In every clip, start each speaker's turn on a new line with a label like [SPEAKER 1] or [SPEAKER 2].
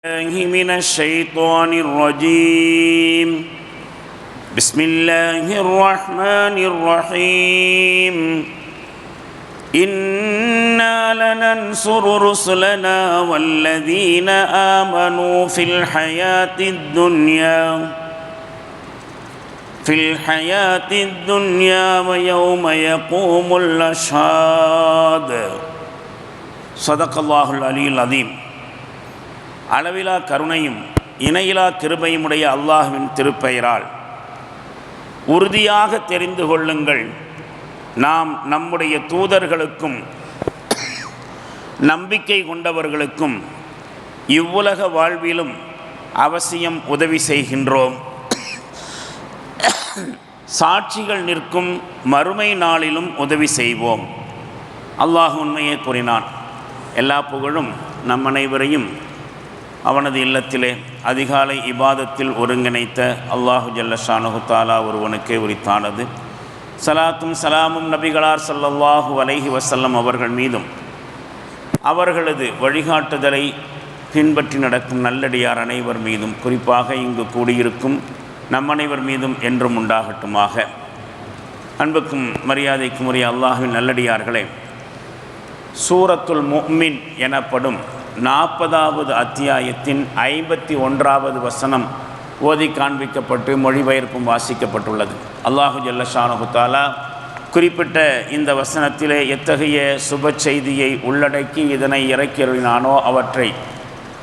[SPEAKER 1] الله من الشيطان الرجيم. بسم الله الرحمن الرحيم. إنا لننصر رسلنا والذين آمنوا في الحياة الدنيا في الحياة الدنيا ويوم يقوم الأشهاد. صدق الله العلي العظيم. அளவிலா கருணையும் இணையிலா கிருபையுமுடைய அல்லாஹுவின் திருப்பெயரால். உறுதியாக தெரிந்து கொள்ளுங்கள். நாம் நம்முடைய தூதர்களுக்கும் நம்பிக்கை கொண்டவர்களுக்கும் இவ்வுலக வாழ்விலும் அவசியம் உதவி செய்கின்றோம். சாட்சிகள் நிற்கும் மறுமை நாளிலும் உதவி செய்வோம். அல்லாஹ் உண்மையை கூறினான். எல்லா புகழும் நம் அனைவரையும் அவனது இல்லத்திலே அதிகாலை இபாதத்தில் ஒருங்கிணைத்த அல்லாஹு ஜல்லஷானு தாலா ஒருவனுக்கே உரித்தானது. சலாத்தும் சலாமும் நபிகளார் சல்லல்லாஹு அலைஹி வசல்லம் அவர்கள் மீதும். அவர்களது வழிகாட்டுதலை பின்பற்றி நடக்கும் நல்லடியார் அனைவர் மீதும் குறிப்பாக இங்கு கூடியிருக்கும் நம் அனைவர் மீதும் என்றும் உண்டாகட்டுமாக. அன்புக்கும் மரியாதைக்கும் உரிய அல்லாஹின் நல்லடியார்களே சூரத்துல் முஹ்மின் எனப்படும் நாற்பதாவது அத்தியாயத்தின் ஐம்பத்தி ஒன்றாவது வசனம் ஓதி காண்பிக்கப்பட்டு மொழிபெயர்ப்பும் வாசிக்கப்பட்டுள்ளது. அல்லாஹு ஜல்லஷானு குறிப்பிட்ட இந்த வசனத்திலே எத்தகைய சுப செய்தியை உள்ளடக்கி இதனை இறக்கியருளினானோ அவற்றை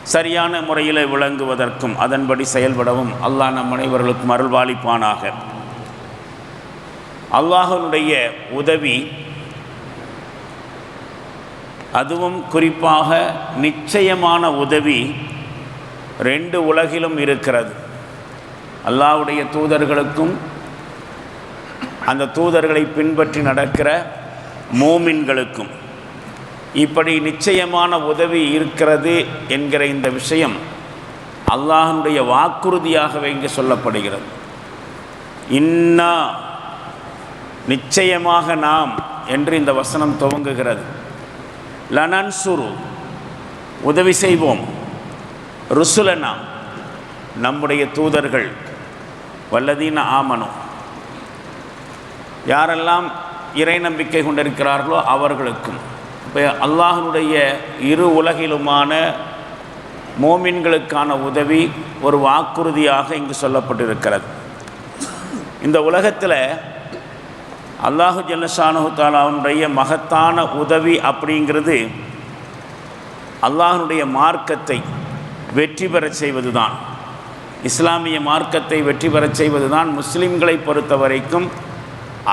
[SPEAKER 1] சரியான முறையில் விளங்குவதற்கும் அதன்படி செயல்படவும் அல்லாஹ் நம் அனைவர்களுக்கும் அருள்வாளிப்பானாக. அல்லாஹனுடைய உதவி அதுவும் குறிப்பாக நிச்சயமான உதவி ரெண்டு உலகிலும் இருக்கிறது. அல்லாஹ்வுடைய தூதர்களுக்கும் அந்த தூதர்களை பின்பற்றி நடக்கிற மூமின்களுக்கும் இப்படி நிச்சயமான உதவி இருக்கிறது என்கிற இந்த விஷயம் அல்லாஹனுடைய வாக்குறுதியாகவே இங்கே சொல்லப்படுகிறது. இன்னா நிச்சயமாக நாம் என்று இந்த வசனம் துவங்குகிறது. லனன் சுரு உதவி செய்வோம். ருசுலனா நம்முடைய தூதர்கள் வல்லதீன ஆமனும் யாரெல்லாம் இறை நம்பிக்கை கொண்டிருக்கிறார்களோ அவர்களுக்கும். இப்போ அல்லாஹனுடைய இரு உலகிலுமான மோமின்களுக்கான உதவி ஒரு வாக்குறுதியாக இங்கு சொல்லப்பட்டிருக்கிறது. இந்த உலகத்தில் அல்லாஹு ஜல்லஷானு தாலாவுடைய மகத்தான உதவி அப்படிங்கிறது அல்லாஹனுடைய மார்க்கத்தை வெற்றி பெறச் செய்வது தான் இஸ்லாமிய மார்க்கத்தை வெற்றி பெறச் செய்வது தான் முஸ்லீம்களை பொறுத்த வரைக்கும்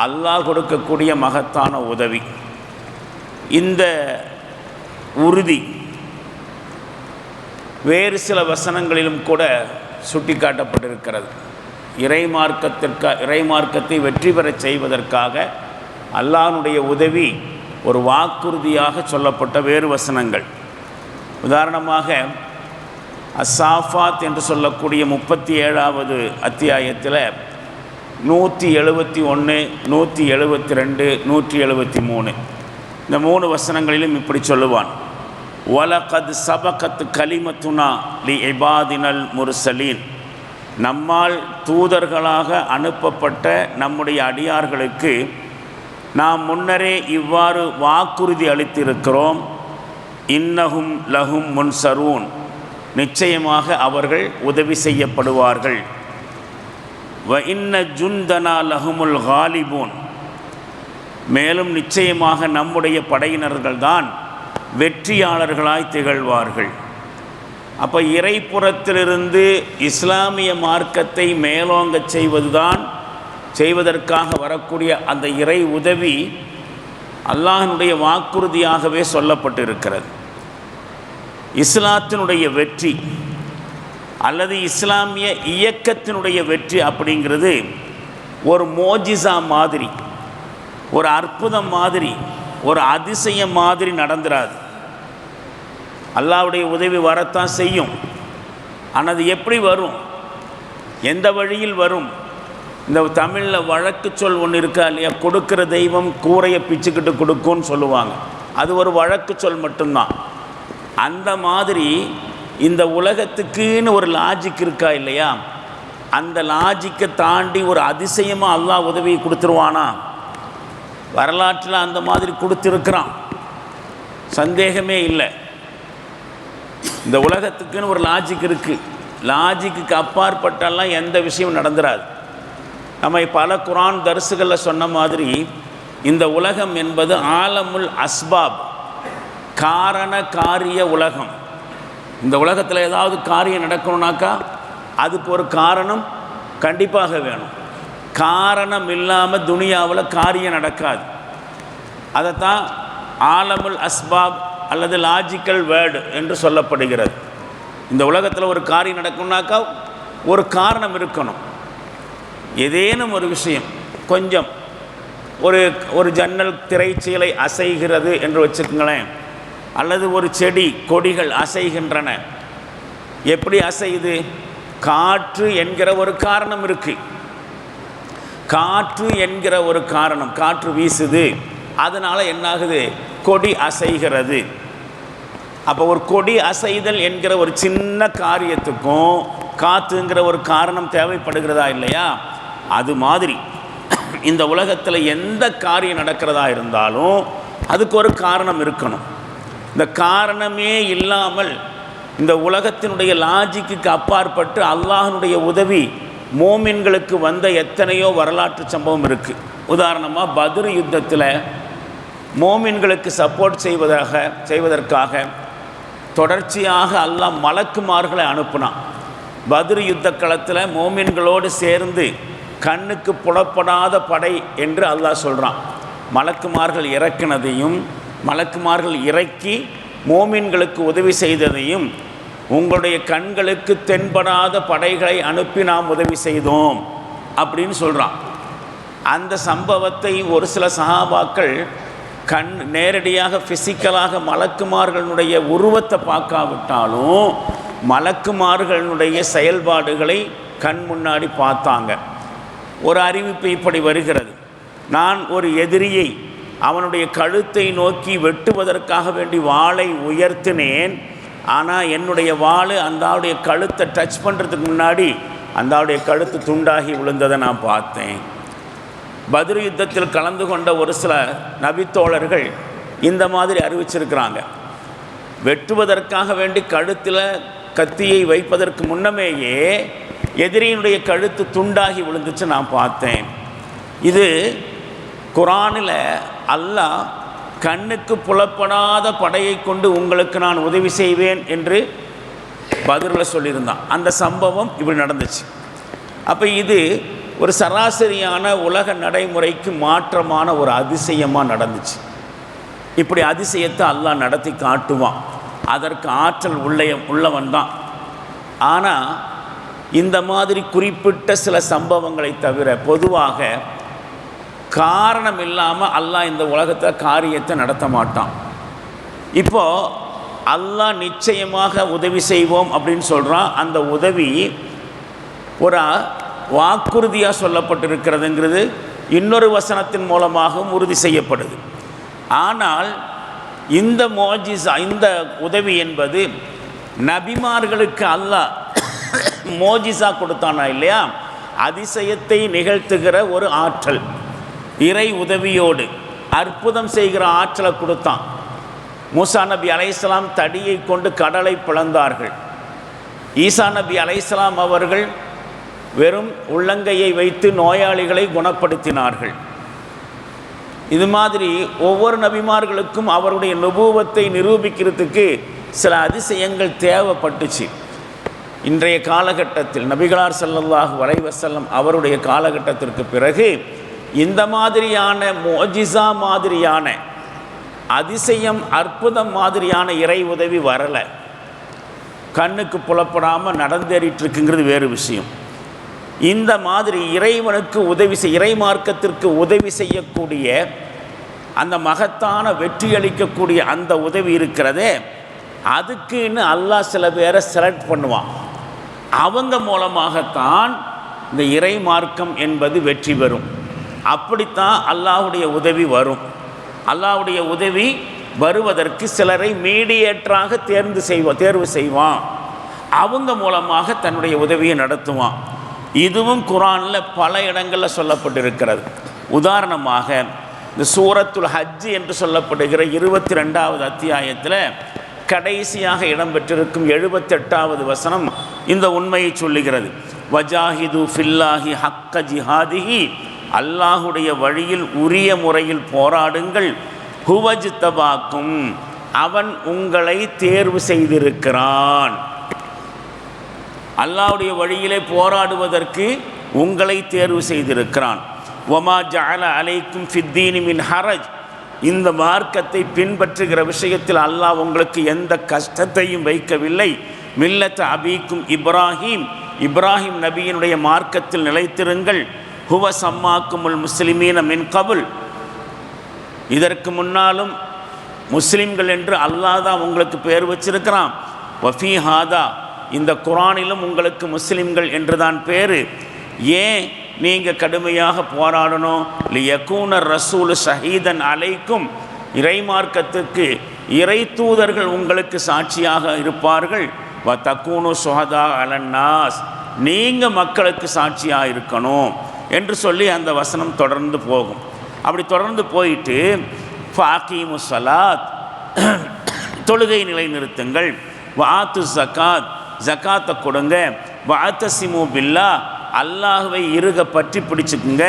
[SPEAKER 1] அல்லாஹ் கொடுக்கக்கூடிய மகத்தான உதவி. இந்த உறுதி வேறு சில வசனங்களிலும் கூட சுட்டிக்காட்டப்பட்டிருக்கிறது. இறை மார்க்கத்திற்கா இறை மார்க்கத்தை வெற்றி பெறச் செய்வதற்காக அல்லாஹனுடைய உதவி ஒரு வாக்குறுதியாக சொல்லப்பட்ட வேறு வசனங்கள். உதாரணமாக அசாஃபாத் என்று சொல்லக்கூடிய முப்பத்தி ஏழாவது அத்தியாயத்தில் நூற்றி எழுபத்தி ஒன்று நூற்றி எழுபத்தி ரெண்டு நூற்றி எழுபத்தி மூணு. இந்த மூணு வசனங்களிலும் இப்படி சொல்லுவான். ஒலகத் சபகத் கலிமத்துனா லி இபாதினல் முர்சலீன். நம்மால் தூதர்களாக அனுப்பப்பட்ட நம்முடைய அடியார்களுக்கு நாம் முன்னரே இவ்வாறு வாக்குறுதி அளித்திருக்கிறோம். இன்னகும் லகும் முன்சரூன். நிச்சயமாக அவர்கள் உதவி செய்யப்படுவார்கள். வ இன்ன ஜுந்தனா லஹுமுல் ஹாலிபூன் மேலும் நிச்சயமாக நம்முடைய படையினர்கள்தான் வெற்றியாளர்களாய் திகழ்வார்கள். அப்போ இறைப்புறத்திலிருந்து இஸ்லாமிய மார்க்கத்தை மேலோங்கச் செய்வதுதான் செய்வதற்காக வரக்கூடிய அந்த இறை உதவி அல்லாஹனுடைய வாக்குறுதியாகவே சொல்லப்பட்டிருக்கிறது. இஸ்லாத்தினுடைய வெற்றி அல்லது இஸ்லாமிய இயக்கத்தினுடைய வெற்றி அப்படிங்கிறது ஒரு மோஜிசா மாதிரி ஒரு அற்புதம் மாதிரி ஒரு அதிசயம் மாதிரி நடந்துராது. அல்லாவுடைய உதவி வரத்தான் செய்யும். ஆனால் அது எப்படி வரும்? எந்த வழியில் வரும்? இந்த தமிழில் வழக்கு சொல் ஒன்று இருக்கா இல்லையா? கொடுக்குற தெய்வம் கூரையை பிச்சுக்கிட்டு கொடுக்கும்னு சொல்லுவாங்க. அது ஒரு வழக்கு சொல் மட்டும்தான். அந்த மாதிரி இந்த உலகத்துக்குன்னு ஒரு லாஜிக் இருக்கா இல்லையா? அந்த லாஜிக்கை தாண்டி ஒரு அதிசயமாக அல்லாஹ் உதவி கொடுத்துருவானா? வரலாற்றில் அந்த மாதிரி கொடுத்துருக்குறான். சந்தேகமே இல்லை. இந்த உலகத்துக்குன்னு ஒரு லாஜிக் இருக்குது லாஜிக்கு அப்பாற்பட்டெல்லாம் எந்த விஷயமும் நடந்துராது. நம்ம பல குரான் தரிசுகளில் சொன்ன மாதிரி இந்த உலகம் என்பது ஆலமுல் அஸ்பாப் காரண காரிய உலகம். இந்த உலகத்தில் ஏதாவது காரியம் நடக்கணும்னாக்கா அதுக்கு ஒரு காரணம் கண்டிப்பாக வேணும். காரணம் இல்லாமல் துனியாவில் காரியம் நடக்காது. அதைத்தான் ஆலமுல் அஸ்பாப் அல்லது லாஜிக்கல் வேர்டு என்று சொல்லப்படுகிறது. இந்த உலகத்தில் ஒரு காரியம் நடக்கும்னாக்கா ஒரு காரணம் இருக்கணும். ஏதேனும் ஒரு விஷயம் கொஞ்சம் ஒரு ஒரு ஜன்னல் திரைச்சீலை அசைகிறது என்று வச்சுக்கோங்களேன். அல்லது ஒரு செடி கொடிகள் அசைகின்றன. எப்படி அசையுது? காற்று என்கிற ஒரு காரணம் இருக்குது காற்று என்கிற ஒரு காரணம் காற்று வீசுது. அதனால் என்னாகுது? கொடி அசைகிறது. அப்போ ஒரு கொடி அசைதல் என்கிற ஒரு சின்ன காரியத்துக்கும் காற்றுங்கிற ஒரு காரணம் தேவைப்படுகிறதா இல்லையா? அது மாதிரி. இந்த உலகத்தில் எந்த காரியம் நடக்கிறதா இருந்தாலும் அதுக்கு ஒரு காரணம் இருக்கணும். இந்த காரணமே இல்லாமல் இந்த உலகத்தினுடைய லாஜிக்கு அப்பாற்பட்டு அல்லாஹனுடைய உதவி மோமின்களுக்கு வந்த எத்தனையோ வரலாற்று சம்பவம் இருக்குது உதாரணமாக பத்ரு யுத்தத்தில் மோமின்களுக்கு சப்போர்ட் செய்வதாக செய்வதற்காக தொடர்ச்சியாக அல்லாஹ் மலக்குமார்களை அனுப்புனான். பத்ரு யுத்த களத்தில் மோமின்களோடு சேர்ந்து கண்ணுக்கு புலப்படாத படை என்று அல்லாஹ் சொல்கிறான் மலக்குமார்கள் இறக்கினதையும் மலக்குமார்கள் இறக்கி மோமின்களுக்கு உதவி செய்ததையும் உங்களுடைய கண்களுக்கு தென்படாத படைகளை அனுப்பி நாம் உதவி செய்தோம் அப்படின்னு சொல்கிறான் அந்த சம்பவத்தை ஒரு சில சகாபாக்கள் கண் நேரடியாக ஃபிசிக்கலாக மலக்குமார்களுடைய உருவத்தை பார்க்காவிட்டாலும் மலக்குமார்களுடைய செயல்பாடுகளை கண் முன்னாடி பார்த்தாங்க. ஒரு அறிவிப்பு இப்படி வருகிறது. நான் ஒரு எதிரியை அவனுடைய கழுத்தை நோக்கி வெட்டுவதற்காக வேண்டி வாளை உயர்த்தினேன். ஆனால் என்னுடைய வாள் அந்தாவுடைய கழுத்தை டச் பண்ணுறதுக்கு முன்னாடி அந்தாவுடைய கழுத்து துண்டாகி விழுந்ததை நான் பார்த்தேன். பதிர் யுத்தத்தில் கலந்து கொண்ட ஒரு சில நபித்தோழர்கள் இந்த மாதிரி அறிவிச்சிருக்கிறாங்க. வெட்டுவதற்காக வேண்டி கழுத்தில் கத்தியை வைப்பதற்கு முன்னமேயே எதிரியினுடைய கழுத்து துண்டாகி விழுந்துச்சு நான் பார்த்தேன். இது குரானில் அல்லாஹ் கண்ணுக்கு புலப்படாத படையை கொண்டு உங்களுக்கு நான் உதவி செய்வேன் என்று பதிலில் சொல்லியிருந்தான். அந்த சம்பவம் இப்படி நடந்துச்சு. அப்போ இது ஒரு சராசரியான உலக நடைமுறைக்கு மாற்றமான ஒரு அதிசயமாக நடந்துச்சு. இப்படி அதிசயத்தை அல்லாஹ் நடத்தி காட்டுவான். அதற்கு ஆற்றல் உள்ளய உள்ளவன் தான். ஆனால் இந்த மாதிரி குறிப்பிட்ட சில சம்பவங்களை தவிர பொதுவாக காரணம் இல்லாமல் அல்லாஹ் இந்த உலகத்தில் காரியத்தை நடத்த மாட்டான். இப்போது அல்லாஹ் நிச்சயமாக உதவி செய்வோம் அப்படின்னு சொல்கிறான் அந்த உதவி ஒரு வாக்குறுதியாக சொல்லப்பட்டிருக்கிறதுங்கிறது இன்னொரு வசனத்தின் மூலமாகவும் உறுதி செய்யப்படுது. ஆனால் இந்த மோஜிசா இந்த உதவி என்பது நபிமார்களுக்கு அல்லாஹ் மோஜிசா கொடுத்தானா இல்லையா? அதிசயத்தை நிகழ்த்துகிற ஒரு ஆற்றல். இறை உதவியோடு அற்புதம் செய்கிற ஆற்றலை கொடுத்தான். மூசா நபி அலைஹிஸ்ஸலாம் தடியை கொண்டு கடலை பிளந்தார்கள். ஈசா நபி அலைஹிஸ்ஸலாம் அவர்கள் வெறும் உள்ளங்கையை வைத்து நோயாளிகளை குணப்படுத்தினார்கள். இது மாதிரி ஒவ்வொரு நபிமார்களுக்கும் அவருடைய நுபூவத்தை நிரூபிக்கிறதுக்கு சில அதிசயங்கள் தேவைப்பட்டுச்சு. இன்றைய காலகட்டத்தில் நபிகளார் ஸல்லல்லாஹு அலைஹி அவருடைய காலகட்டத்திற்கு பிறகு இந்த மாதிரியான மோஜிசா மாதிரியான அதிசயம் அற்புதம் மாதிரியான இறை உதவி வரலை. கண்ணுக்கு புலப்படாமல் நடந்தேறிட்டு இருக்குங்கிறது வேறு விஷயம். இந்த மாதிரி இறைவனுக்கு உதவி செய் இறை மார்க்கத்திற்கு உதவி செய்யக்கூடிய அந்த மகத்தான வெற்றி அளிக்கக்கூடிய அந்த உதவி இருக்கிறதே அதுக்குன்னு அல்லாஹ் சில பேரை செலக்ட் பண்ணுவான். அவங்க மூலமாகத்தான் இந்த இறை மார்க்கம் என்பது வெற்றி பெறும். அப்படித்தான் அல்லாஹுடைய உதவி வரும். அல்லாஹ்வுடைய உதவி வருவதற்கு சிலரை மீடியேட்டராக தேர்ந்து செய்வா தேர்வு செய்வான். அவங்க மூலமாக தன்னுடைய உதவியை நடத்துவான். இதுவும் குரானில் பல இடங்களில் சொல்லப்பட்டிருக்கிறது. உதாரணமாக இந்த சூரத்துல் ஹஜ்ஜு என்று சொல்லப்படுகிற இருபத்தி ரெண்டாவது அத்தியாயத்தில் கடைசியாக இடம்பெற்றிருக்கும் எழுபத்தெட்டாவது வசனம் இந்த உண்மையை சொல்லுகிறது. வஜாஹிது ஃபில்லாஹி ஹக்க ஜிஹாதிஹி. அல்லாஹுடைய வழியில் உரிய முறையில் போராடுங்கள். ஹுவஜ் தபாக்கும் அவன் உங்களை தேர்வு செய்திருக்கிறான். அல்லாவுடைய வழியிலே போராடுவதற்கு உங்களை தேர்வு செய்திருக்கிறான். ஒமா ஜால அலைக்கும் ஃபித்தீனி மின் ஹரஜ். இந்த மார்க்கத்தை பின்பற்றுகிற விஷயத்தில் அல்லாஹ் உங்களுக்கு எந்த கஷ்டத்தையும் வைக்கவில்லை. மில்லத் அபீக்கும் இப்ராஹிம். இப்ராஹிம் நபியினுடைய மார்க்கத்தில் நிலைத்திருங்கள். ஹுவ சம்மாக்குமுல் முஸ்லிமீன மின் கபுல். இதற்கு முன்னாலும் முஸ்லிம்கள் என்று அல்லாஹ் தான் உங்களுக்கு பெயர் வச்சிருக்கிறான். வஃபி ஹாதா. இந்த குரானிலும் உங்களுக்கு முஸ்லிம்கள் என்று தான் பேர். ஏன் நீங்கள் கடுமையாக போராடணும்? லியகூனர் ரசூல் ஷஹீதன் அலைக்கும் இறைமார்க்கத்துக்கு இறை தூதர்கள் உங்களுக்கு சாட்சியாக இருப்பார்கள். வ தக்கூனு சுஹதா அலன்னாஸ். நீங்கள் மக்களுக்கு சாட்சியாக இருக்கணும் என்று சொல்லி அந்த வசனம் தொடர்ந்து போகும். அப்படி தொடர்ந்து போயிட்டு ஃபாக்கீமு சலாத் தொழுகை நிலைநிறுத்துங்கள். வாத்து சகாத் ஜக்காத்தை கொடுங்க. வாத்தசிமு பில்லா அல்லாஹுவை இருக பற்றி பிடிச்சுக்குங்க.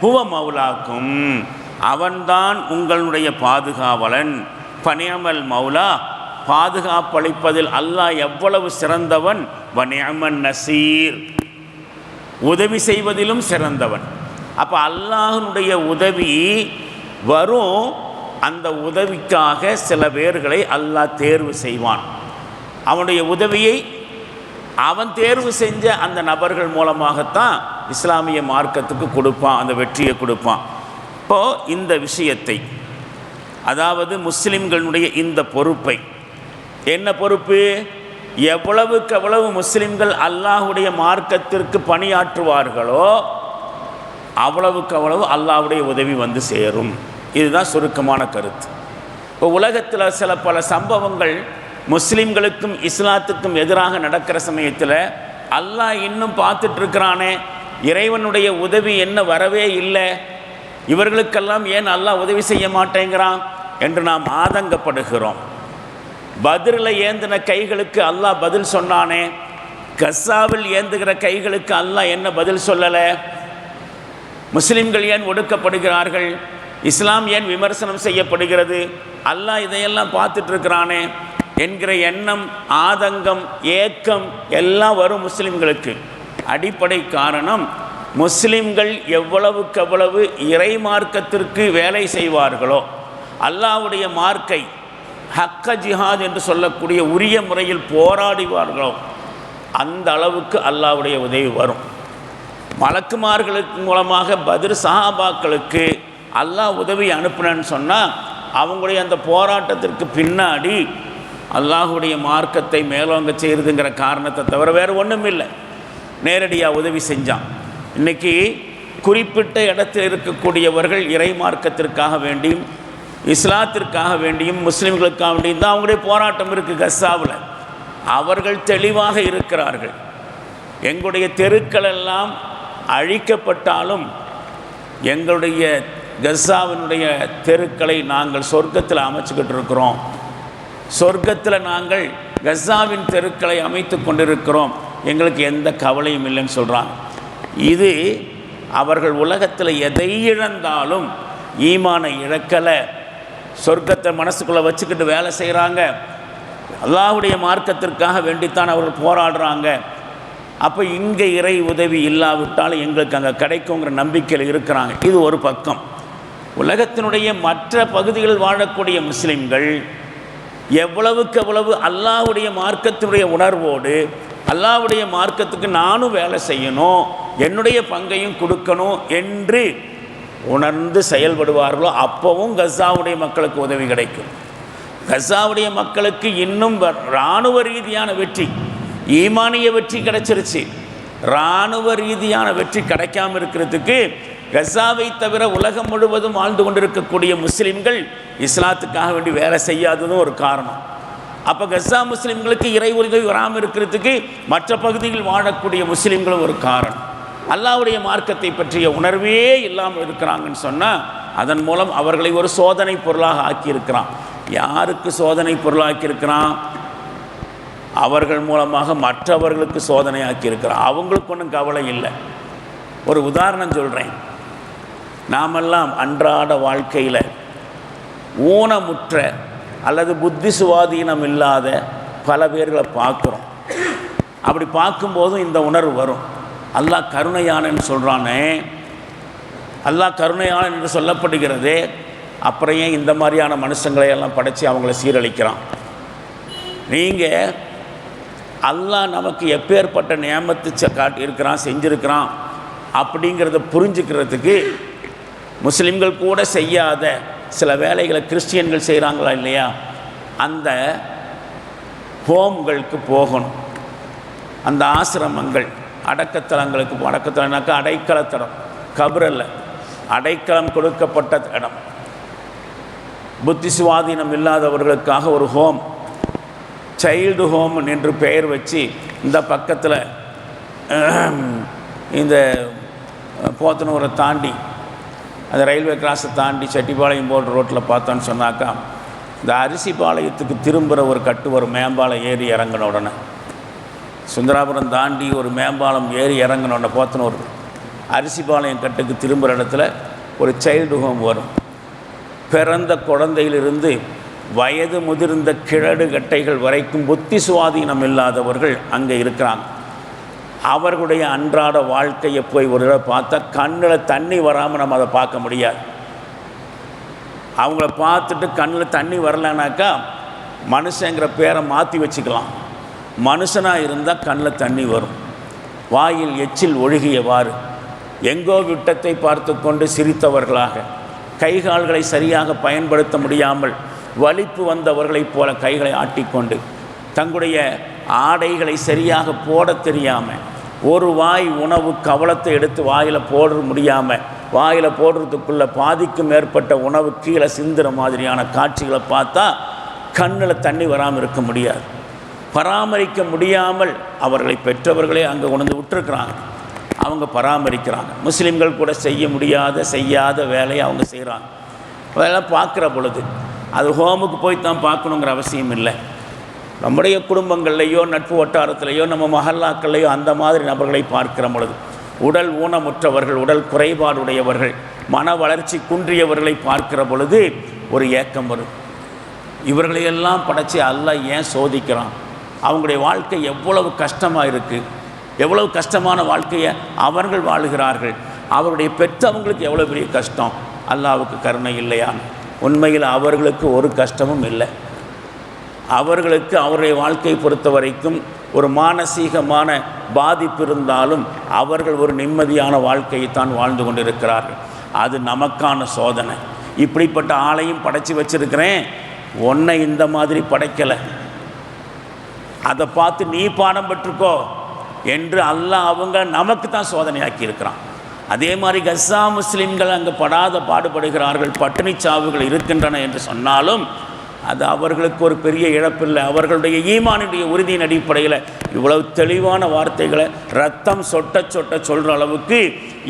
[SPEAKER 1] ஹுவ மௌலாக்கும். அவன்தான் உங்களுடைய பாதுகாவலன். பனியமல் மௌலா பாதுகாப்பளிப்பதில் அல்லாஹ் எவ்வளவு சிறந்தவன்? வனியமன் நசீர். உதவி செய்வதிலும் சிறந்தவன். அப்போ அல்லாஹனுடைய உதவி வரும். அந்த உதவிக்காக சில பேர்களை அல்லாஹ் தேர்வு செய்வான். அவனுடைய உதவியை அவன் தேர்வு செஞ்ச அந்த நபர்கள் மூலமாகத்தான் இஸ்லாமிய மார்க்கத்துக்கு கொடுப்பான் அந்த வெற்றியை கொடுப்பான். இப்போது இந்த விஷயத்தை அதாவது முஸ்லிம்களுடைய இந்த பொறுப்பை என்ன பொறுப்பு? எவ்வளவுக்கு எவ்வளவு முஸ்லிம்கள் அல்லாஹுடைய மார்க்கத்திற்கு பணியாற்றுவார்களோ அவ்வளவுக்கு அவ்வளவு அல்லாஹுடைய உதவி வந்து சேரும். இதுதான் சுருக்கமான கருத்து. இப்போ உலகத்தில் சில பல சம்பவங்கள் முஸ்லீம்களுக்கும் இஸ்லாத்துக்கும் எதிராக நடக்கிற சமயத்தில் அல்லாஹ் இன்னும் பார்த்துட்ருக்கிறானே இறைவனுடைய உதவி என்ன வரவே இல்லை இவர்களுக்கெல்லாம் ஏன் அல்லாஹ் உதவி செய்ய மாட்டேங்கிறான் என்று நாம் ஆதங்கப்படுகிறோம். பதிரில் ஏந்தின கைகளுக்கு அல்லாஹ் பதில் சொன்னானே கசாவில் ஏந்துகிற கைகளுக்கு அல்லாஹ் என்ன பதில் சொல்லலை? முஸ்லீம்கள் ஏன் ஒடுக்கப்படுகிறார்கள்? இஸ்லாம் ஏன் விமர்சனம் செய்யப்படுகிறது? அல்லாஹ் இதையெல்லாம் பார்த்துட்ருக்கிறானே என்கிற எண்ணம் ஆதங்கம் ஏக்கம் எல்லாம் வரும் முஸ்லிம்களுக்கு. அடிப்படை காரணம் முஸ்லிம்கள் எவ்வளவுக்கு எவ்வளவு இறை மார்க்கத்திற்கு வேலை செய்வார்களோ அல்லாஹ்வுடைய மார்க்கை ஹக்க ஜிஹாத் என்று சொல்லக்கூடிய உரிய முறையில் போராடுவார்களோ அந்த அளவுக்கு அல்லாஹ்வுடைய உதவி வரும். மலக்குமார்களுக்கு மூலமாக பதிர் சஹாபாக்களுக்கு அல்லாஹ் உதவி அனுப்புனன்னு சொன்னால் அவங்களுடைய அந்த போராட்டத்திற்கு பின்னாடி அல்லாஹுடைய மார்க்கத்தை மேலோங்க செய்கிறதுங்கிற காரணத்தை தவிர வேறு ஒன்றும் இல்லை. நேரடியாக உதவி செஞ்சான். இன்றைக்கி குறிப்பிட்ட இடத்தில் இருக்கக்கூடியவர்கள் இறை மார்க்கத்திற்காக வேண்டியும் இஸ்லாத்திற்காக வேண்டியும் முஸ்லீம்களுக்காக வேண்டியும் தான் அவங்களுடைய போராட்டம் இருக்குது கஸ்ஸாவில். அவர்கள் தெளிவாக இருக்கிறார்கள். எங்களுடைய தெருக்கள் எல்லாம் அழிக்கப்பட்டாலும் எங்களுடைய கஸ்ஸாவினுடைய தெருக்களை நாங்கள் சொர்க்கத்தில் அமைச்சுக்கிட்டு இருக்கிறோம். சொர்க்கத்தில் நாங்கள் கசாவின் தெருக்களை அமைத்து கொண்டிருக்கிறோம். எங்களுக்கு எந்த கவலையும் இல்லைன்னு சொல்கிறாங்க இது அவர்கள் உலகத்தில் எதை இழந்தாலும் ஈமானை இழக்கலை. சொர்க்கத்தை மனசுக்குள்ளே வச்சுக்கிட்டு வேலை செய்கிறாங்க அல்லாவுடைய மார்க்கத்திற்காக வேண்டித்தான் அவர்கள் போராடுறாங்க. அப்போ இங்கே இறை உதவி இல்லாவிட்டாலும் எங்களுக்கு அங்கே கிடைக்குங்கிற நம்பிக்கையில் இருக்கிறாங்க. இது ஒரு பக்கம். உலகத்தினுடைய மற்ற பகுதிகளில் வாழக்கூடிய முஸ்லீம்கள் எவ்வளவுக்கு எவ்வளவு அல்லாவுடைய மார்க்கத்தினுடைய உணர்வோடு அல்லாவுடைய மார்க்கத்துக்கு நானும் வேலை செய்யணும் என்னுடைய பங்கையும் கொடுக்கணும் என்று உணர்ந்து செயல்படுவார்களோ அப்போவும் கசாவுடைய மக்களுக்கு உதவி கிடைக்கும். கஸாவுடைய மக்களுக்கு இன்னும் வ- இராணுவ ரீதியான வெற்றி ஈமானிய வெற்றி கிடைச்சிருச்சு. இராணுவ ரீதியான வெற்றி கிடைக்காம இருக்கிறதுக்கு கசாவை தவிர உலகம் முழுவதும் வாழ்ந்து கொண்டிருக்கக்கூடிய முஸ்லிம்கள் இஸ்லாத்துக்காக வேண்டி வேலை செய்யாததும் ஒரு காரணம். அப்போ கசா முஸ்லீம்களுக்கு இறை உதவி வராமல் இருக்கிறதுக்கு மற்ற பகுதியில் வாழக்கூடிய முஸ்லீம்களும் ஒரு காரணம். அல்லாவுடைய மார்க்கத்தை பற்றிய உணர்வே இல்லாமல் இருக்கிறாங்கன்னு சொன்னால் அதன் மூலம் அவர்களை ஒரு சோதனை பொருளாக ஆக்கியிருக்கிறான். யாருக்கு சோதனை பொருளாக்கியிருக்கிறான் அவர்கள் மூலமாக மற்றவர்களுக்கு சோதனை ஆக்கியிருக்கிறான் அவங்களுக்கு ஒன்றும் கவலை இல்லை. ஒரு உதாரணம் சொல்கிறேன் நாமெல்லாம் அன்றாட வாழ்க்கையில் ஊனமுற்ற அல்லது புத்தி சுவாதீனம் இல்லாத பல பேர்களை பார்க்குறோம். அப்படி பார்க்கும்போதும் இந்த உணர்வு வரும். அல்லாஹ் கருணையானன்னு சொல்கிறானே அல்லாஹ் கருணையானன் என்று சொல்லப்படுகிறதே. அப்புறம் ஏன் இந்த மாதிரியான மனுஷங்களை எல்லாம் படைத்து அவங்கள சீரழிக்கிறான்? நீங்கள் அல்லாஹ் நமக்கு எப்பேற்பட்ட நியமத்து ச- காட்டி இருக்கிறான் செஞ்சுருக்கிறான் அப்படிங்கிறத புரிஞ்சுக்கிறதுக்கு முஸ்லிம்கள் கூட செய்யாத சில வேலைகளை கிறிஸ்டியன்கள் செய்கிறாங்களா இல்லையா? அந்த ஹோம்களுக்கு போகணும். அந்த ஆசிரமங்கள் அடக்கத்தலங்களுக்கு போ- அடக்கத்தலம்னாக்கா அடைக்கலத்தடம் கபரல்ல. அடைக்கலம் கொடுக்கப்பட்ட இடம். புத்தி சுவாதீனம் இல்லாதவர்களுக்காக ஒரு ஹோம். சைல்டு ஹோம் என்று பெயர் வச்சு இந்த பக்கத்தில் இந்த போத்தனூரை தாண்டி அந்த ரயில்வே கிராஸை தாண்டி செட்டிப்பாளையம் போல் ரோட்டில் பார்த்தோன்னு சொன்னாக்கா இந்த அரிசிபாளையத்துக்கு திரும்புகிற ஒரு கட்டு ஒரு மேம்பாலம் ஏறி இறங்கின உடனே சுந்தராபுரம் தாண்டி ஒரு மேம்பாலம் ஏறி இறங்கின உடனே போத்தனூர் அரிசிபாளையம் கட்டுக்கு திரும்புகிற இடத்துல ஒரு சைல்டு ஹோம் வரும். பிறந்த குழந்தையிலிருந்து வயது முதிர்ந்த கிழடு கட்டைகள் வரைக்கும் புத்தி சுவாதீனம் இல்லாதவர்கள் அங்கே இருக்கிறாங்க. அவர்களுடைய அன்றாட வாழ்க்கையை போய் ஒரு தடவை பார்த்தா கண்ணில் தண்ணி வராமல் நம்ம அதை பார்க்க முடியாது. அவங்கள பார்த்துட்டு கண்ணில் தண்ணி வரலைனாக்கா மனுஷங்கிற பேரை மாற்றி வச்சுக்கலாம். மனுஷனாக இருந்தால் கண்ணில் தண்ணி வரும். வாயில் எச்சில் ஒழுகியவாறு எங்கோ விட்டத்தை பார்த்து கொண்டு சிரித்தவர்களாக. கை கால்களை சரியாக பயன்படுத்த முடியாமல் வலிப்பு வந்தவர்களைப் போல கைகளை ஆட்டிக்கொண்டு தங்களுடைய ஆடைகளை சரியாக போடத் தெரியாமல் ஒரு வாய் உணவு கவலத்தை எடுத்து வாயில் போட முடியாமல் வாயில் போடுறதுக்குள்ளே பாதிக்கும் மேற்பட்ட உணவு கீழே சிந்துற மாதிரியான காட்சிகளை பார்த்தா கண்ணில் தண்ணி வராமல் இருக்க முடியாது. பராமரிக்க முடியாமல் அவர்களை பெற்றவர்களே அங்கே கொண்டு விட்டுருக்குறாங்க. அவங்க பராமரிக்கிறாங்க. முஸ்லீம்கள் கூட செய்ய முடியாத செய்யாத வேலையை அவங்க செய்கிறாங்க அதெல்லாம் பார்க்குற பொழுது அது ஹோமுக்கு போய் தான் பார்க்கணுங்கிற அவசியம் இல்லை. நம்முடைய குடும்பங்கள்லேயோ நட்பு வட்டாரத்திலேயோ நம்ம மஹல்லாக்கள்லையோ அந்த மாதிரி நபர்களை பார்க்கிற பொழுது உடல் ஊனமுற்றவர்கள் உடல் குறைபாடுடையவர்கள் மன வளர்ச்சி குன்றியவர்களை பார்க்கிற பொழுது ஒரு ஏக்கம் வரும். இவர்களையெல்லாம் படைச்சி அல்லாஹ் ஏன் சோதிக்கிறான்? அவங்களுடைய வாழ்க்கை எவ்வளவு கஷ்டமாக இருக்குது எவ்வளவு கஷ்டமான வாழ்க்கையை அவர்கள் வாழுகிறார்கள்? அவருடைய பெற்றவங்களுக்கு எவ்வளோ பெரிய கஷ்டம்? அல்லாவுக்கு கருணை இல்லையா? உண்மையில் அவர்களுக்கு ஒரு கஷ்டமும் இல்லை. அவர்களுக்கு அவருடைய வாழ்க்கையை பொறுத்த வரைக்கும் ஒரு மானசீகமான பாதிப்பு இருந்தாலும் அவர்கள் ஒரு நிம்மதியான வாழ்க்கையைத்தான் வாழ்ந்து கொண்டிருக்கிறார்கள். அது நமக்கான சோதனை. இப்படிப்பட்ட ஆளையும் படைச்சி வச்சிருக்கிறேன். உன்னை இந்த மாதிரி படைக்கலை. அதை பார்த்து நீ பாடம் பெற்றுக்கோ என்று அல்லாஹ் அவங்க நமக்கு தான் சோதனையாக்கி இருக்கிறான். அதே மாதிரி கஸ்ஸா முஸ்லீம்கள் அங்கே படாத பாடுபடுகிறார்கள். பட்டினி சாவுகள் இருக்கின்றன என்று சொன்னாலும் அது அவர்களுக்கு ஒரு பெரிய இழப்பில்லை. அவர்களுடைய ஈமானுடைய உறுதியின் அடிப்படையில் இவ்வளவு தெளிவான வார்த்தைகளை ரத்தம் சொட்ட சொட்ட சொல்கிற அளவுக்கு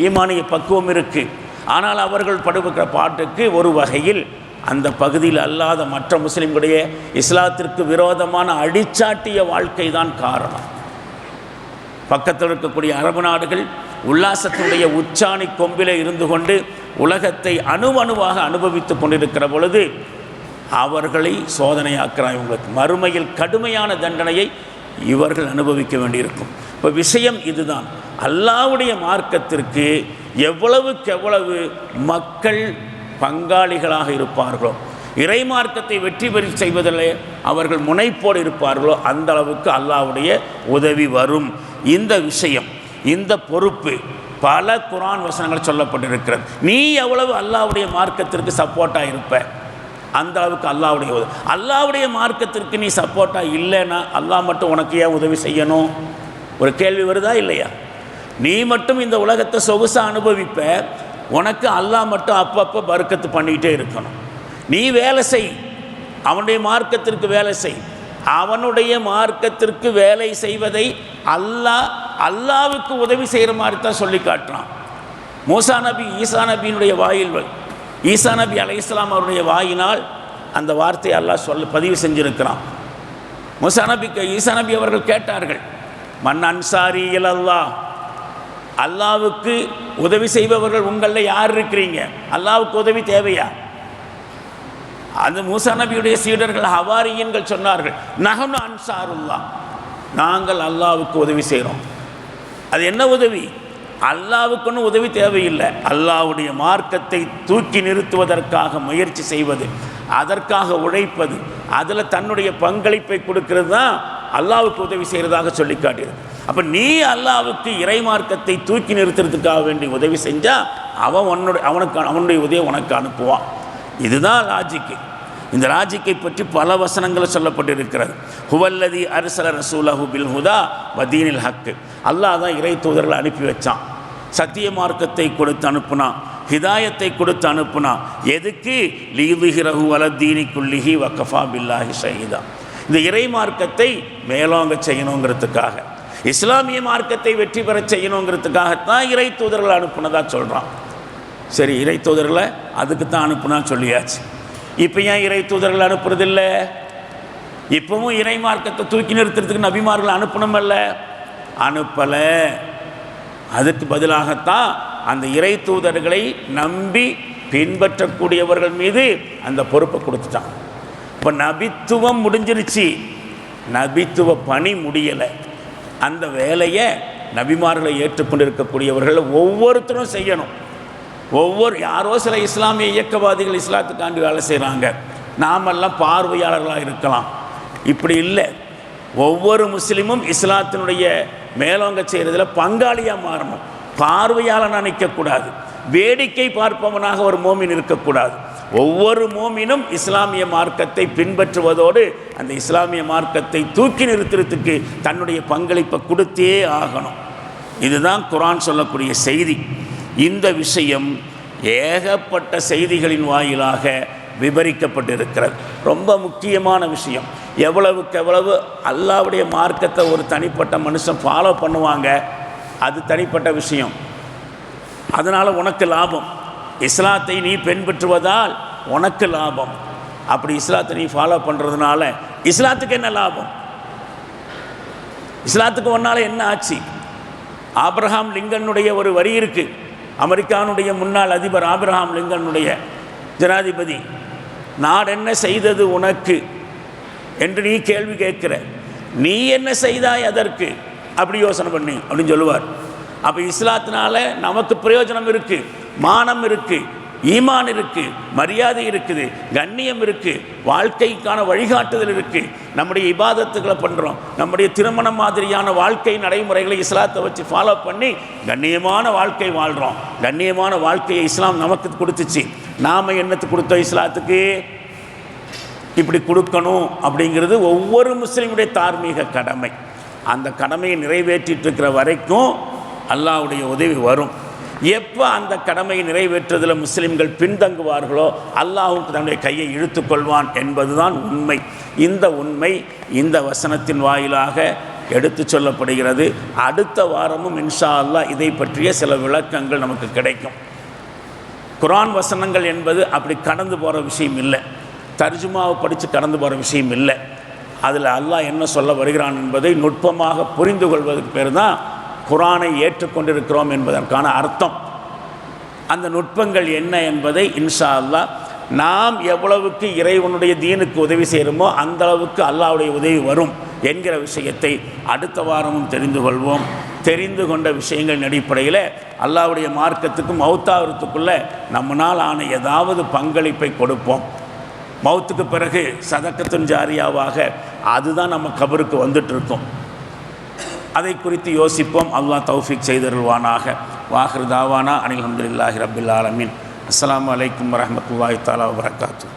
[SPEAKER 1] ஈமானிய பக்குவம் இருக்குது ஆனால் அவர்கள் படுகிற பாட்டுக்கு ஒரு வகையில் அந்த பகுதியில் அல்லாத மற்ற முஸ்லீம்களுடைய இஸ்லாத்திற்கு விரோதமான அடிச்சாட்டிய வாழ்க்கை தான் காரணம். பக்கத்தில் இருக்கக்கூடிய அரபு நாடுகள் உல்லாசத்தினுடைய உச்சாணி கொம்பிலே இருந்து கொண்டு உலகத்தை அணுவணுவாக அனுபவித்து அனுபவித்துக் கொண்டிருக்கிற பொழுது அவர்களை சோதனையாக்குறான் இவங்களுக்கு. மறுமையில் கடுமையான தண்டனையை இவர்கள் அனுபவிக்க வேண்டியிருக்கும். இப்போ விஷயம் இதுதான். அல்லாவுடைய மார்க்கத்திற்கு எவ்வளவுக்கு எவ்வளவு மக்கள் பங்காளிகளாக இருப்பார்களோ இறை மார்க்கத்தை வெற்றி பெறி செய்வதில் அவர்கள் முனைப்போடு இருப்பார்களோ அந்த அளவுக்கு அல்லாவுடைய உதவி வரும். இந்த விஷயம் இந்த பொறுப்பு பல குரான் வசனங்கள் சொல்லப்பட்டிருக்கிறது. நீ எவ்வளவு அல்லாவுடைய மார்க்கத்திற்கு சப்போர்ட்டாக இருப்ப? அந்த அளவுக்கு அல்லாவுடைய உதவி. அல்லாவுடைய மார்க்கத்திற்கு நீ சப்போர்ட்டாக இல்லைன்னா அல்லாஹ் மட்டும் உனக்கு ஏன் உதவி செய்யணும்? ஒரு கேள்வி வருதா இல்லையா? நீ மட்டும் இந்த உலகத்தை சொகுசாக அனுபவிப்ப உனக்கு அல்லாஹ் மட்டும் அப்பப்போ பருக்கத்து பண்ணிக்கிட்டே இருக்கணும். நீ வேலை செய். அவனுடைய மார்க்கத்திற்கு வேலை செய். அவனுடைய மார்க்கத்திற்கு வேலை செய்வதை அல்லாஹ் அல்லாவுக்கு உதவி செய்கிற மாதிரி தான் சொல்லி காட்டுறான். மூசா நபி ஈசா நபியினுடைய வாயில் ஈசா நபி அலைஹிஸ்ஸலாம் அவருடைய வாயினால் அந்த வார்த்தையை அல்லாஹ் சொல்ல பதிவு செஞ்சிருக்கிறான். முசா நபிக்கு ஈசா நபி அவர்கள் கேட்டார்கள் மன் அன்சாரி அல்லாஹ் அல்லாவுக்கு உதவி செய்பவர்கள் உங்களில் யார் இருக்கிறீங்க? அல்லாவுக்கு உதவி தேவையா? அந்த மூசா நபியுடைய சீடர்கள் ஹவாரியன்கள் சொன்னார்கள் நகனு அன்சாருல்லா நாங்கள் அல்லாவுக்கு உதவி செய்கிறோம் அது என்ன உதவி? அல்லாவுக்குன்னு உதவி தேவையில்லை. அல்லாவுடைய மார்க்கத்தை தூக்கி நிறுத்துவதற்காக முயற்சி செய்வது அதற்காக உழைப்பது அதில் தன்னுடைய பங்களிப்பை கொடுக்கிறது தான் அல்லாவுக்கு உதவி செய்கிறதாக சொல்லி காட்டியது. அப்போ நீ அல்லாவுக்கு இறை மார்க்கத்தை தூக்கி நிறுத்துறதுக்காக வேண்டி உதவி செஞ்சால் அவன் உன்னுடைய அவனுக்கு அவனுடைய உதவியை உனக்கு அனுப்புவான். இதுதான் லாஜிக்கு இந்த ராஜிக்கை பற்றி பல வசனங்கள் சொல்லப்பட்டிருக்கிறது. ஹுவல்லதி அரசல ரசூலஹு பில் ஹுதா வதீனில் ஹக்கு. அல்லாஹ் தான் இறை தூதர்களை அனுப்பி வச்சான். சத்திய மார்க்கத்தை கொடுத்து அனுப்புனான் ஹிதாயத்தை கொடுத்து அனுப்புனான் எதுக்கு? லீவுகிறகு வலத்தீனி குல்லிஹி வக்கஃபா பில்லாஹி ஷஹீதா. இந்த இறை மார்க்கத்தை மேலோங்க செய்யணுங்கிறதுக்காக இஸ்லாமிய மார்க்கத்தை வெற்றி பெறச் செய்யணுங்கிறதுக்காகத்தான் இறை தூதர்களை அனுப்புனதாக சொல்கிறான் சரி இறை தூதர்களை அதுக்கு தான் அனுப்புனா சொல்லியாச்சு. இப்போ ஏன் இறை தூதர்களை அனுப்புறதில்லை? இப்பவும் இறை மார்க்கத்தை தூக்கி நிறுத்துறதுக்கு நபிமார்களை அனுப்பணுமல்ல? அனுப்பலை. அதுக்கு பதிலாகத்தான் அந்த இறை தூதர்களை நம்பி பின்பற்றக்கூடியவர்கள் மீது அந்த பொறுப்பை கொடுத்துட்டான். இப்போ நபித்துவம் முடிஞ்சிருச்சு. நபித்துவ பணி முடியலை. அந்த வேலையை நபிமார்களை ஏற்றுக்கொண்டிருக்கக்கூடியவர்கள் ஒவ்வொருத்தரும் செய்யணும். ஒவ்வொரு யாரோ சில இஸ்லாமிய இயக்கவாதிகள் இஸ்லாத்துக்காண்டி வேலை செய்கிறாங்க நாமெல்லாம் பார்வையாளர்களாக இருக்கலாம். இப்படி இல்லை. ஒவ்வொரு முஸ்லீமும் இஸ்லாத்தினுடைய மேலோங்க செய்கிறதுல பங்காளியாக மாறணும். பார்வையாளனாக நிற்கக்கூடாது வேடிக்கை பார்ப்பவனாக ஒரு மோமின் இருக்கக்கூடாது. ஒவ்வொரு மோமினும் இஸ்லாமிய மார்க்கத்தை பின்பற்றுவதோடு அந்த இஸ்லாமிய மார்க்கத்தை தூக்கி நிறுத்துறதுக்கு தன்னுடைய பங்களிப்பை கொடுத்தே ஆகணும். இதுதான் குரான் சொல்லக்கூடிய செய்தி. இந்த விஷயம் ஏகப்பட்ட செய்திகளின் வாயிலாக விபரிக்கப்பட்டிருக்கிறது. ரொம்ப முக்கியமான விஷயம். எவ்வளவுக்கு எவ்வளவு அல்லாவுடைய மார்க்கத்தை ஒரு தனிப்பட்ட மனுஷன் ஃபாலோ பண்ணுவாங்க அது தனிப்பட்ட விஷயம். அதனால் உனக்கு லாபம். இஸ்லாத்தை நீ பின்பற்றுவதால் உனக்கு லாபம். அப்படி இஸ்லாத்தை நீ ஃபாலோ பண்ணுறதுனால இஸ்லாத்துக்கு என்ன லாபம்? இஸ்லாத்துக்கு ஒன்னால் என்ன ஆச்சு? ஆப்ரஹாம் லிங்கனுடைய ஒரு வரி இருக்குது அமெரிக்கானுடைய முன்னாள் அதிபர் ஆப்ரஹாம் லிங்கனுடைய ஜனாதிபதி. நான் என்ன செய்தது உனக்கு? என்று நீ கேள்வி கேட்கிற. நீ என்ன செய்தாய் அதற்கு? அப்படி யோசனை பண்ணி அப்படின்னு சொல்லுவார். அப்போ இஸ்லாத்தினால நமக்கு பிரயோஜனம் இருக்குது மானம் இருக்குது ஈமான் இருக்குது மரியாதை இருக்குது கண்ணியம் இருக்குது வாழ்க்கைக்கான வழிகாட்டுதல் இருக்குது நம்முடைய இபாதத்துக்களை பண்ணுறோம் நம்முடைய திருமணம் மாதிரியான வாழ்க்கை நடைமுறைகளை இஸ்லாத்தை வச்சு ஃபாலோ பண்ணி கண்ணியமான வாழ்க்கை வாழ்கிறோம் கண்ணியமான வாழ்க்கையை இஸ்லாம் நமக்கு கொடுத்துச்சு. நாம் என்னத்துக்கு கொடுத்தோம் இஸ்லாத்துக்கு? இப்படி கொடுக்கணும் அப்படிங்கிறது ஒவ்வொரு முஸ்லீமுடைய தார்மீக கடமை. அந்த கடமையை நிறைவேற்றிட்டு இருக்கிற வரைக்கும் அல்லாஹ்வுடைய உதவி வரும். எப்போ அந்த கடமையை நிறைவேற்றுவதில் முஸ்லீம்கள் பின்தங்குவார்களோ அல்லாஹ்வும் தன்னுடைய கையை இழுத்துக்கொள்வான் என்பதுதான் உண்மை. இந்த உண்மை இந்த வசனத்தின் வாயிலாக எடுத்து சொல்லப்படுகிறது. அடுத்த வாரமும் இன்ஷா அல்லாஹ் இதை பற்றிய சில விளக்கங்கள் நமக்கு கிடைக்கும். குரான் வசனங்கள் என்பது அப்படி கடந்து போகிற விஷயம் இல்லை. தர்ஜுமாவை படித்து கடந்து போகிற விஷயம் இல்லை. அதில் அல்லாஹ் என்ன சொல்ல வருகிறான் என்பதை நுட்பமாக புரிந்து கொள்வதற்கு பேர் தான் குரானை ஏற்றுக்கொண்டிருக்கிறோம் என்பதற்கான அர்த்தம். அந்த நுட்பங்கள் என்ன என்பதை இன்ஷா அல்லாஹ் நாம் எவ்வளவுக்கு இறைவனுடைய தீனுக்கு உதவி செய்கிறோமோ அந்த அளவுக்கு அல்லாஹ்வுடைய உதவி வரும். என்கிற விஷயத்தை அடுத்த வாரமும் தெரிந்து கொள்வோம். தெரிந்து கொண்ட விஷயங்களின் அடிப்படையில் அல்லாவுடைய மார்க்கத்துக்கும் மௌத்தாகிறதுக்குள்ளே நம்மனால் ஆன ஏதாவது பங்களிப்பை கொடுப்போம். மௌத்துக்கு பிறகு சதக்கத்தின் ஜாரியாவாக அதுதான் நம்ம கபருக்கு வந்துட்டு இருக்கோம் அதை குறித்து யோசிப்போம். அல்லா தௌஃபிக் செய்தருள்வானாக. வாஹிர் தாவானா அனில் அஹமதுல்லாஹி ரபில் அலமின் அஸ்லாம் அலைக்கும் வரமத்துல்லாஹி தாலா வபரகாத்துஹு.